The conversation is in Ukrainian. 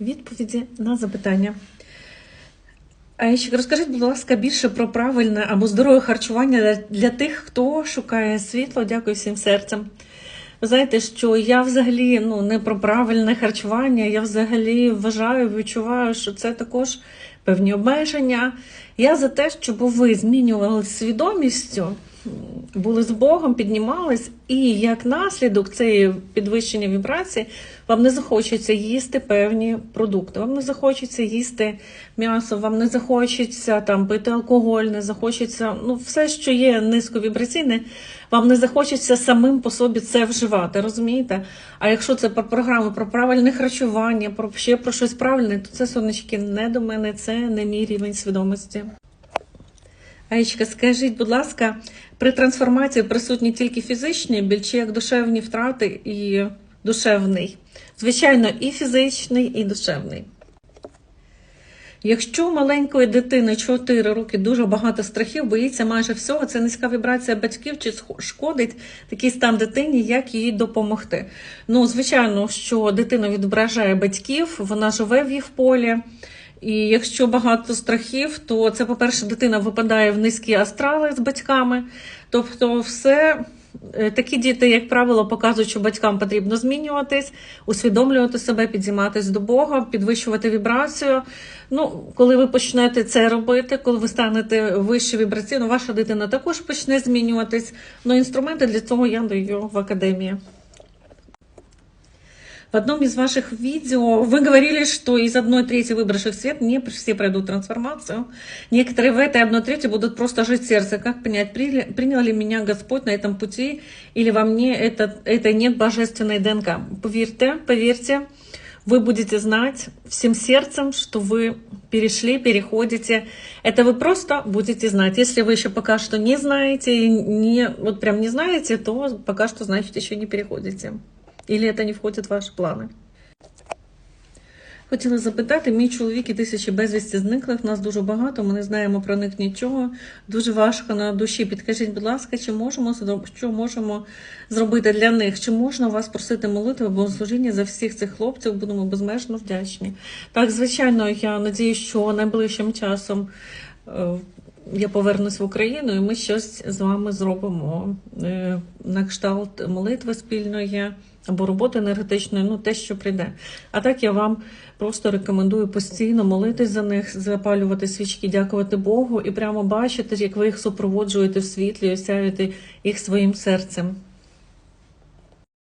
відповіді на запитання. А ще розкажіть, будь ласка, більше про правильне або здорове харчування для, тих, хто шукає світло. Дякую всім серцем. Ви знаєте, що я взагалі ну, не про правильне харчування, я взагалі вважаю, відчуваю, що це також певні обмеження. Я за те, щоб ви змінювали свідомістю, були з Богом, піднімались, і як наслідок цієї підвищення вібрації вам не захочеться їсти певні продукти. Вам не захочеться їсти м'ясо, вам не захочеться там пити алкоголь, не захочеться ну все, що є низьковібраційне, вам не захочеться самим по собі це вживати, розумієте? А якщо це про програму, про правильне харчування, про ще про щось правильне, то це сонечки не до мене, це не мій рівень свідомості. Аєчка, скажіть, будь ласка, при трансформації присутні тільки фізичні біль, чи як душевні втрати і душевний? Звичайно, і фізичний, і душевний. Якщо у маленької дитини 4 роки дуже багато страхів, боїться майже всього, це низька вібрація батьків чи шкодить такий стан дитині, як їй допомогти. Ну, звичайно, що дитина відображає батьків, вона живе в їх полі. І якщо багато страхів, то це, по-перше, дитина випадає в низькі астрали з батьками. Тобто, все е, такі діти, як правило, показують, що батькам потрібно змінюватись, усвідомлювати себе, підійматись до Бога, підвищувати вібрацію. Ну, коли ви почнете це робити, коли ви станете вище вібраційно, ваша дитина також почне змінюватись. Ну, інструменти для цього я даю в академії. В одном из ваших видео вы говорили, что из одной трети выбравших свет не все пройдут трансформацию. Некоторые в этой одной трети будут просто жить сердце. Как понять, принял, ли меня Господь на этом пути, или во мне это, это нет божественной ДНК? Поверьте, поверьте, вы будете знать всем сердцем, что вы перешли, переходите. Это вы просто будете знать. Если вы еще пока что не знаете, не, вот прям не знаете, то пока что, значит, еще не переходите. Или це не входить в ваші плани? Хотіла запитати, мій чоловік і тисячі безвісті зниклих, нас дуже багато, ми не знаємо про них нічого. Дуже важко на душі. Підкажіть, будь ласка, чи можемо що можемо зробити для них? Чи можна вас просити молитви або служіння за всіх цих хлопців? Будемо безмежно вдячні. Так, звичайно, я надію, що найближчим часом я повернусь в Україну, і ми щось з вами зробимо е, на кшталт молитви спільної або роботи енергетичної, ну те, що прийде. А так я вам просто рекомендую постійно молитись за них, запалювати свічки, дякувати Богу і прямо бачити, як ви їх супроводжуєте в світлі, осяюєте їх своїм серцем.